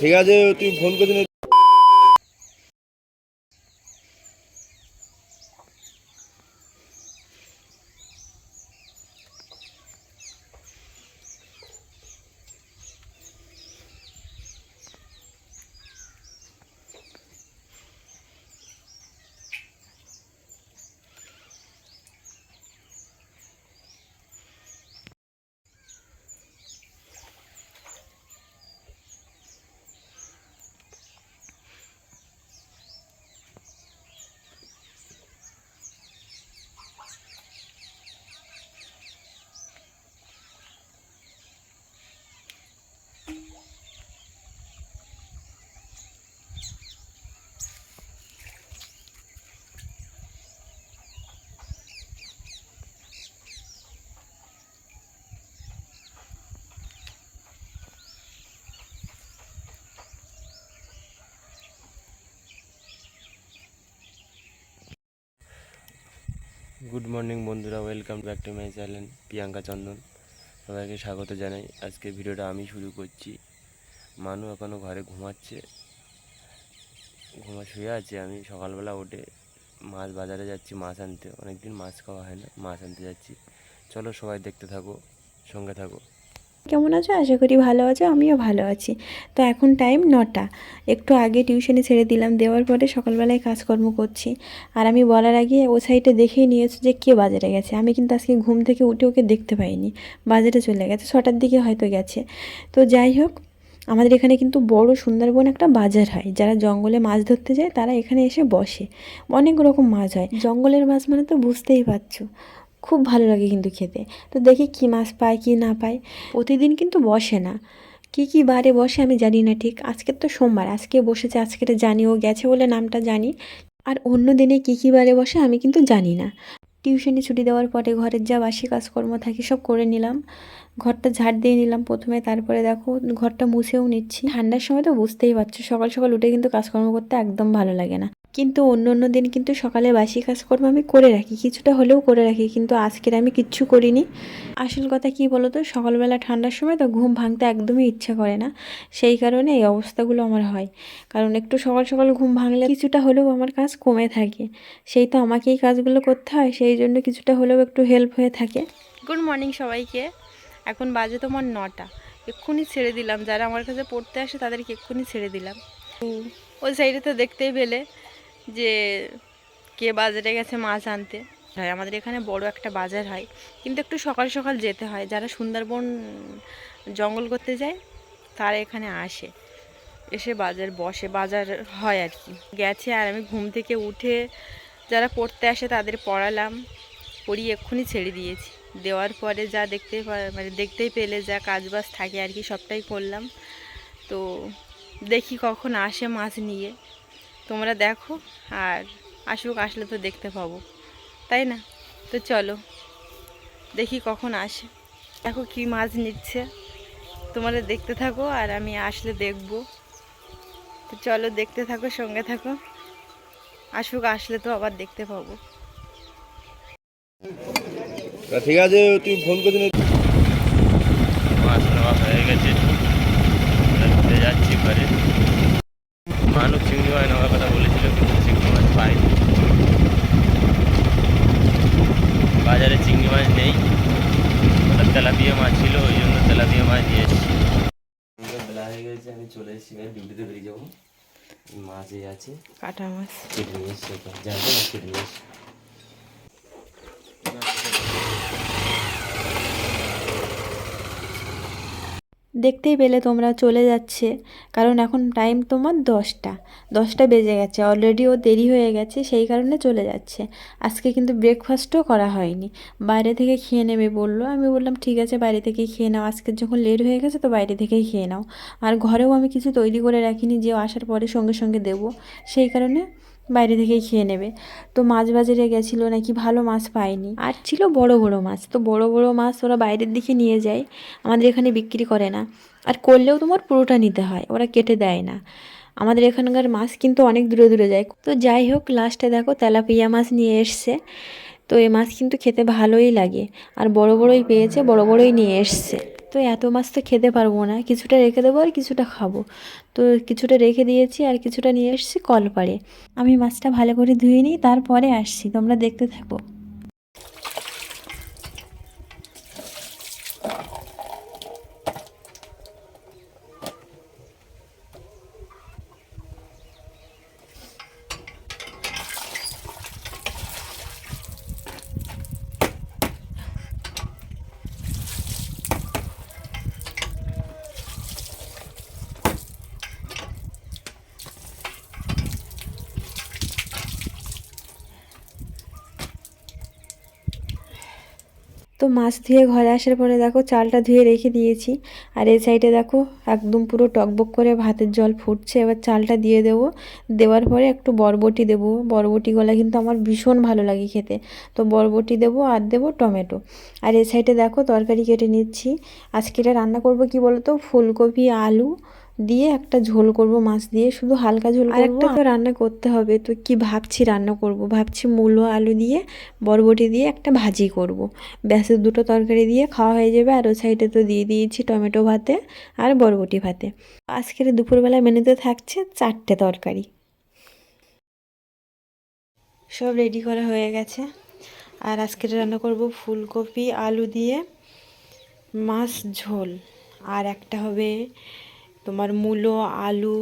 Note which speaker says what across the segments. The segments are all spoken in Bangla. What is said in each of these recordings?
Speaker 1: ঠিক আছে তুই ফোন করছিস গুড মর্নিং বন্ধুরা welcome back to my channel Priyanka Chandan সবাইকে স্বাগত জানাই। আজকে ভিডিওটা আমি শুরু করছি। মানু এখনও ঘরে ঘুমাচ্ছে। ঘুমা শুয়ে আছে আমি। সকালবেলা উঠে মাছ বাজারে যাচ্ছি, মাছ আনতে। অনেকদিন মাছ খাওয়া হয় না, মাছ আনতে যাচ্ছি। চলো সবাই দেখতে থাকো, সঙ্গে থাকো।
Speaker 2: কেমন আছো? আশা করি ভালো আছো, আমিও ভালো আছি। তো এখন টাইম নটা। একটু আগে টিউশনে ছেড়ে দিলাম, দেওয়ার পরে সকালবেলায় কাজকর্ম করছি। আর আমি বলার আগে ও সাইডে দেখেই নিয়েছো যে কে বাজারে গেছে। আমি কিন্তু আজকে ঘুম থেকে উঠে ওকে দেখতে পাইনি। বাজারে চলে গেছে, ছটার দিকে হয়তো গেছে। তো যাই হোক, আমাদের এখানে কিন্তু বড় সুন্দরবন একটা বাজার হয়। যারা জঙ্গলে মাছ ধরতে যায়, তারা এখানে এসে বসে। অনেক রকম মাছ হয়। জঙ্গলের মাছ মানে তো বুঝতেই পারছ। খুব ভালো লাগে কিন্তু খেতে। তো দেখি কী মাছ পায়, কি না পায়। প্রতিদিন কিন্তু বসে না। কি কি বারে বসে আমি জানি না ঠিক। আজকের তো সোমবার, আজকে বসেছে আজকের জানি। ও গেছে বলে নামটা জানি। আর অন্য দিনে কী কী বারে বসে আমি কিন্তু জানি না। টিউশনি ছুটি দেওয়ার পরে ঘরের যা বাসি কাজকর্ম থাকে সব করে নিলাম। ঘরটা ঝাড় দিয়ে নিলাম প্রথমে, তারপরে দেখো ঘরটা মুছেও নিচ্ছি। ঠান্ডার সময় তো বুঝতেই পারছ, সকাল সকাল উঠে কিন্তু কাজকর্ম করতে একদম ভালো লাগে না। কিন্তু অন্য অন্য দিন কিন্তু সকালে বাসি কাজকর্ম আমি করে রাখি। কিছুটা হলেও করে রাখি কিন্তু আজকের আমি কিচ্ছু করিনি। আসল কথা কি বলো তো সকালবেলা ঠান্ডার সময় তো ঘুম ভাঙতে একদমই ইচ্ছা করে না। সেই কারণে এই অবস্থাগুলো আমার হয়। কারণ একটু সকাল সকাল ঘুম ভাঙলে কিছুটা হলেও আমার কাজ কমে থাকে। সেই তো আমাকেই কাজগুলো করতে হয় সেই জন্য কিছুটা হলেও একটু হেল্প হয়ে থাকে। গুড মর্নিং সবাইকে। এখন বাজে তোমার নটা। এক্ষুনি ছেড়ে দিলাম। যারা আমার কাছে পড়তে আসে তাদেরকে এক্ষুনি ছেড়ে দিলাম। ওই সাইডে তো দেখতেই পেলে। যে কে বাজারে গেছে মাছ আনতে। হয়, আমাদের এখানে বড় একটা বাজার হয়। কিন্তু একটু সকাল সকাল যেতে হয়। যারা সুন্দরবন জঙ্গল করতে যায়, তারা এখানে আসে। এসে বাজার বসে। বাজার হয় আর কি। গেছে আর আমি ঘুম থেকে উঠে যারা পড়তে আসে তাদের পড়ালাম। পড়িয়ে এক্ষুনি ছেড়ে দিয়েছি। দেওয়ার পরে যা দেখতে মানে দেখতেই পেলে যা কাজবাজ থাকে আর কি, সবটাই করলাম। তো দেখি কখন আসে মাছ নিয়ে। তোমরা দেখো আর আসুক, আসলে তো দেখতে পাবো। তাই না? তো চলো, দেখি কখন আসে। দেখো কি মাছ নিচ্ছে। তোমরা দেখতে থাকো আর আমি আসলে দেখব। তো চলো, দেখতে থাকো, সঙ্গে থাকো। আসুক, আসলে তো আবার দেখতে পাবো।
Speaker 1: ঠিক আছে, তুই ফোন করছিস
Speaker 3: মাছ নেওয়া হয়ে গেছে আমরা ঘুরতে যাচ্ছি ঘরে মানুষ চিংড়ি মাছ নেওয়ার কথা বলেছিল কিন্তু চিংড়ি মাছ পাইনি বাজারে চিংড়ি মাছ নেই ওটা তেলাপিয়া মাছ ছিল ওই জন্য তেলাপিয়া মাছ নিয়ে এসেছি। বেলা হয়ে গেছে আমি চলে এসেছি আমি ডিউটিতে বেরিয়ে যাব। মাছ এই আছে।
Speaker 2: কাটা মাছ।
Speaker 3: কেটে নিয়ে এসছি জানতো মাছ কেটে নিয়ে এসছি।
Speaker 2: দেখতেই পেলে তোমরা চলে যাচ্ছে। কারণ এখন টাইম তোমার দশটা। দশটা বেজে গেছে। অলরেডি ও দেরি হয়ে গেছে, সেই কারণে চলে যাচ্ছে। আজকে কিন্তু ব্রেকফাস্টও করা হয়নি। বাইরে থেকে খেয়ে নেবে বলল। আমি বললাম, ঠিক আছে, বাইরে থেকেই খেয়ে নাও। আজকে যখন লেট হয়ে গেছে, তো বাইরে থেকেই খেয়ে নাও। আর ঘরেও আমি কিছু তৈরি করে রাখিনি, যে আসার পরে সঙ্গে সঙ্গে দেবো। সেই কারণে বাইরে থেকেই খেয়ে নেবে। তো মাছ বাজারে গেছিল নাকি ভালো মাছ পায়নি। আর ছিল বড় বড় মাছ। তো বড় বড় মাছ ওরা বাইরের দিকে নিয়ে যায়। আমাদের এখানে বিক্রি করে না। আর করলেও তোমার পুরোটা নিতে হয়, ওরা কেটে দেয় না। আমাদের এখানকার মাছ কিন্তু অনেক দূরে দূরে যায়। তো যাই হোক, লাস্টে দেখো তেলাপিয়া মাছ নিয়ে এসছে। তো এই মাছ কিন্তু খেতে ভালোই লাগে। আর বড়, বড়ই পেয়েছে, বড়, বড়ই নিয়ে এসছে। তো এত মাছ তো খেতে পারব না। কিছুটা রেখে দেবো আর কিছুটা খাব। তো কিছুটা রেখে দিয়েছি আর কিছুটা নিয়ে এসেছি কলপাড়ে। আমি মাছটা ভালো করে ধুয়ে নিই, তারপরে আসছি। তোমরা দেখতে থাকো। তো মাছ ধুয়ে ঘরে আসার পরে দেখো চালটা ধুয়ে রেখে দিয়েছি। আর এই সাইডে দেখো একদম পুরো টকবক করে ভাতের জল ফুটছে। এবার চালটা দিয়ে দেবো। দেওয়ার পরে একটু বরবটি দেবো। বরবটি গলা কিন্তু আমার ভীষণ ভালো লাগে খেতে। তো বরবটি দেবো আর দেবো টমেটো। আর এই সাইডে দেখো তরকারি কেটে নিচ্ছি। আজকে এটা রান্না করব কি বলতো? ফুলকপি, আলু দিয়ে একটা ঝোল করব মাছ দিয়ে। শুধু হালকা ঝোল করব একটা তো রান্না করতে হবে। তো কি ভাবছি রান্না করব? ভাবছি মূলো আলু দিয়ে বরবটি দিয়ে একটা ভাজি করব। ব্যাসের দুটো তরকারি দিয়ে খাওয়া হয়ে যাবে। আর ওই সাইডে তো দিয়ে দিয়েছি টমেটো ভাতে আর বরবটি ভাতে। আজকের দুপুরবেলা মেনুতে থাকছে চারটে তরকারি। সব রেডি করা হয়ে গেছে। আর আজকে রান্না করব ফুলকপি আলু দিয়ে মাছ ঝোল। আর একটা হবে তোমার মূলো, আলু,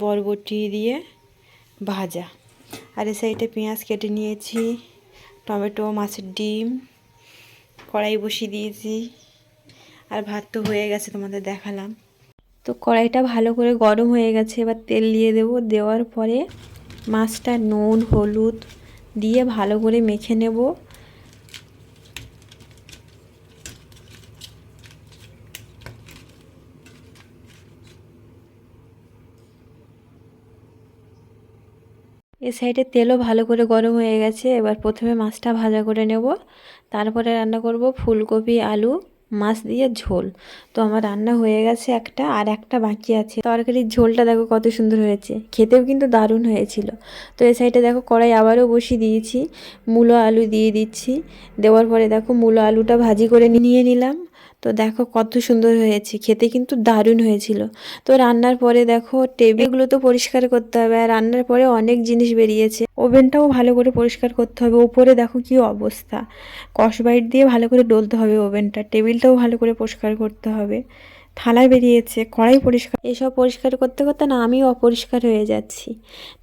Speaker 2: বরবটি দিয়ে ভাজা। আর এই সাইডে পেঁয়াজ কেটে নিয়েছি, টমেটো, মাছের ডিম, কড়াই বসিয়ে দিয়েছি, আর ভাত তো হয়ে গেছে তোমাদের দেখালাম। তো কড়াইটা ভালো করে গরম হয়ে গেছে, এবার তেল দিয়ে দেবো। দেওয়ার পরে মাছটা নুন, হলুদ দিয়ে ভালো করে মেখে নেব। এ সাইডে তেলও ভালো করে গরম হয়ে গেছে। এবার প্রথমে মাছটা ভাজা করে নেব। তারপরে রান্না করব ফুলকপি, আলু, মাছ দিয়ে ঝোল। তো আমার রান্না হয়ে গেছে একটা আর একটা বাকি আছে। তরকারির ঝোলটা দেখো কত সুন্দর হয়েছে। খেতেও কিন্তু দারুণ হয়েছিল। তো এই সাইডে দেখো কড়াই আবারও বসিয়ে দিয়েছি। মূলো আলু দিয়ে দিচ্ছি। দেওয়ার পরে দেখো মূলো আলুটা ভাজি করে নিয়ে নিলাম। তো দেখো কত সুন্দর হয়েছে, খেতে কিন্তু দারুণ হয়েছিল। তো রান্নার পরে দেখো টেবিলগুলো তো পরিষ্কার করতে হবে, আর রান্নার পরে অনেক জিনিস বেরিয়েছে। ওভেনটাও ভালো করে পরিষ্কার করতে হবে ওপরে দেখো কি অবস্থা। কসবাইট দিয়ে ভালো করে ডলতে হবে ওভেনটা, টেবিলটাও ভালো করে পরিষ্কার করতে হবে। থালা বেরিয়েছে, কড়াই পরিষ্কার। এসব পরিষ্কার করতে করতে না আমিও অপরিষ্কার হয়ে যাচ্ছি।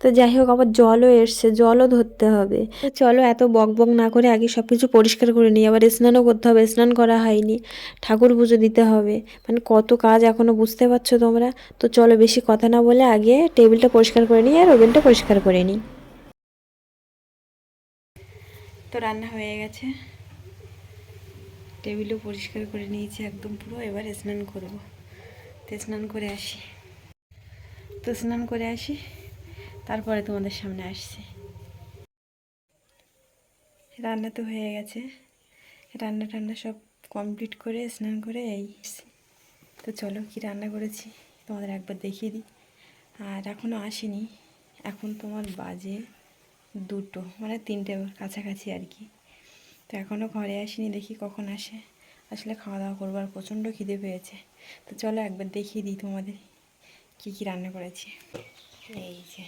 Speaker 2: তো যাই হোক, আবার জলও এসছে, জলও ধরতে হবে। চলো এত বক বক না করে আগে সব কিছু পরিষ্কার করে নিই, আবার স্নানও করতে হবে, স্নান করা হয়নি, ঠাকুর পুজো দিতে হবে। মানে কত কাজ এখনও বুঝতে পারছ তোমরা? তো চলো বেশি কথা না বলে আগে টেবিলটা পরিষ্কার করে নিই আর ওভেনটা পরিষ্কার করে নিই। তো রান্না হয়ে গেছে। টেবিলও পরিষ্কার করে নিয়েছি একদম পুরো, এবার স্নান করব। তো স্নান করে আসি। তো স্নান করে আসি, তারপরে তোমাদের সামনে আসছি। রান্না তো হয়ে গেছে। রান্না টান্না সব কমপ্লিট করে, স্নান করে এই তো চলো কি রান্না করেছি, তোমাদের একবার দেখিয়ে দিই। আর এখনও আসেনি, এখন তোমার বাজে দুটো মানে তিনটে কাছাকাছি আর কি। তো এখনও ঘরে আসিনি দেখি কখন আসে। আসলে খাওয়া দাওয়া করব আর প্রচণ্ড খিদে পেয়েছে। তো চলো একবার দেখিয়ে দিই তোমাদের কি কি রান্না করেছি। এই যে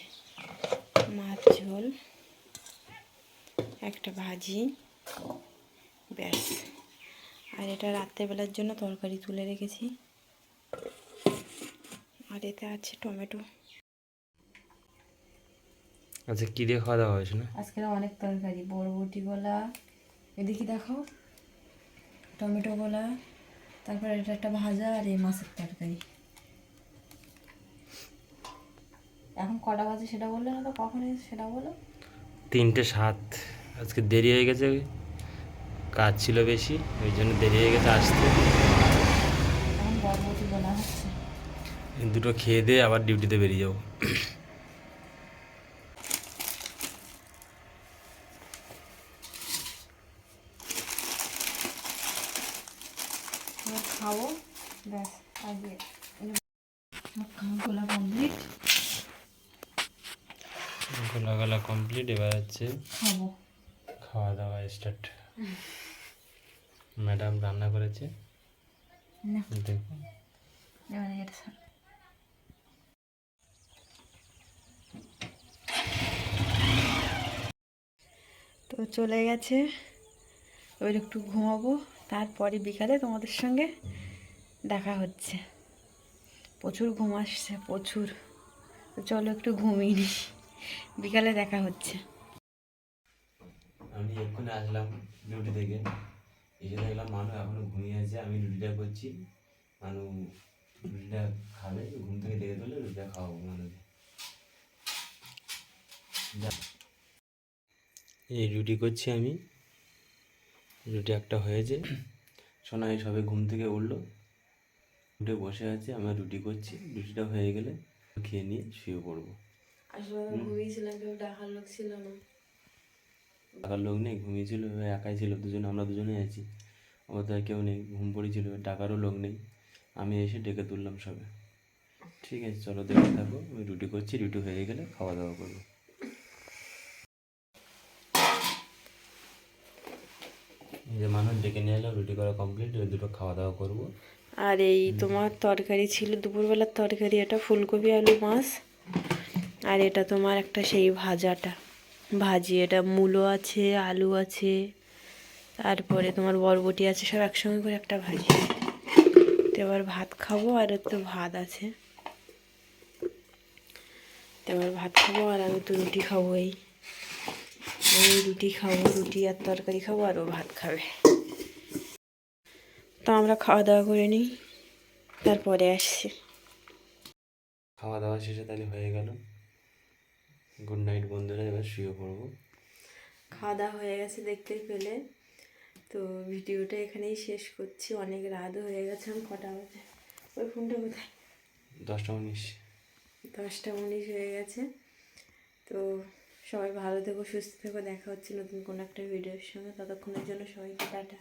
Speaker 2: মাছ ঝোল একটা ভাজি ব্যাস। আর এটা রাত্রেবেলার জন্য তরকারি তুলে রেখেছি। আর এতে আছে টমেটো।
Speaker 1: আচ্ছা কী দিয়ে খাওয়া দাওয়া হয়েছে না?
Speaker 2: আজকে অনেক তরকারি বরবটি গোলা এদিকে দেখো টমেটো গোলা তারপর এটা একটা ভাজা আর এই মাছের তরকারি। এখন কটা বাজে সেটা বললে না তো কখন সেটা বলো?
Speaker 1: তিনটে সাত আজকে দেরি হয়ে গেছে কাজ ছিল বেশি ওই জন্য দেরি হয়ে গেছে আসতে।
Speaker 2: এখন বরবটি গোলা হচ্ছে।
Speaker 1: দুটো খেয়ে দিয়ে আবার ডিউটিতে বেরিয়ে যাব
Speaker 2: এবার খাব ব্যাস আগে খাওয়া গোলা কমপ্লিট
Speaker 1: গলা গলা কমপ্লিট এবার হচ্ছে
Speaker 2: খাব।
Speaker 1: খাওয়া দাওয়া স্টার্ট ম্যাডাম রান্না করেছে।
Speaker 2: না।
Speaker 1: দেখো
Speaker 2: এবারে এটা সর। তো চলে গেছে। এবার একটু ঘুমাবো। তারপরে বিকালে তোমাদের সঙ্গে দেখা হচ্ছে। প্রচুর ঘুম আসছে প্রচুর। চলো একটু ঘুমিয়ে নিই। বিকালে দেখা হচ্ছে।
Speaker 1: আমি এক্ষুনি আসলাম ডিউটি থেকে। এসে দেখলাম মানু এখনও ঘুমিয়ে আছে আমি রুটিটা করছি। মানু রুটিটা খাবে ঘুম থেকে ডেকে তুলে রুটিটা খাওয়াবো মানুকে। এই রুটি করছি আমি। রুটি একটা হয়েছে। সোনাই সবে ঘুম থেকে উঠল। উঠে বসে আছে আমরা রুটি করছি। রুটিটা হয়ে গেলে খেয়ে নিয়ে শুয়ে পড়ব।
Speaker 2: আসলে ঘুমিয়েছিলাম কেউ ডাকার লোক ছিল না।
Speaker 1: টাকার লোক নেই ঘুমিয়েছিল একাই ছিল, দুজনে, আমরা দুজনেই আছি। আমার তো কেউ নেই, ঘুম পড়েছিল টাকারও লোক নেই। আমি এসে ডেকে তুললাম সবে। ঠিক আছে, চলো দেখতে থাকো, আমি রুটি করছি রুটি হয়ে গেলে খাওয়া দাওয়া করব। যে মানুষ ডেকে নিয়ে এলাম রুটি করা কমপ্লিট এবার দুটো খাওয়া দাওয়া করব।
Speaker 2: আর এই তোমার তরকারি ছিল, দুপুরবেলার তরকারি, এটা ফুলকপি, আলু, মাছ। আর এটা তোমার একটা সেই ভাজাটা। ভাজি, এটা মূলো আছে, আলু আছে, তারপরে তোমার বরবটি আছে, সব একসঙ্গে করে একটা ভাজি। তো এবার ভাত খাব, আর তো ভাত আছে। তো এবার ভাত খাব, আর আমি তো রুটি খাব এই। আমি রুটি খাব, রুটি আর তরকারি খাব, আর ও ভাত খাবে। তো আমরা খাওয়া দাওয়া করে নিই, তারপরে আসছি।
Speaker 1: খাওয়া দাওয়া শেষে তাহলে হয়ে গেল। গুড নাইট বন্ধুরা এবার শুয়ে পড়ব।
Speaker 2: খাওয়া দাওয়া হয়ে গেছে দেখতেই পেলে। তো ভিডিওটা এখানেই শেষ করছি। অনেক রাত হয়ে গেছে আমি কটা বাজে? ওই ফোনটা কোথায়?
Speaker 1: দশটা উনিশ।
Speaker 2: দশটা উনিশ হয়ে গেছে। তো সবাই ভালো থেকো সুস্থ থেকো। দেখা হচ্ছে নতুন কোনো একটা ভিডিওর সঙ্গে। ততক্ষণের জন্য সবাইকে টাটা।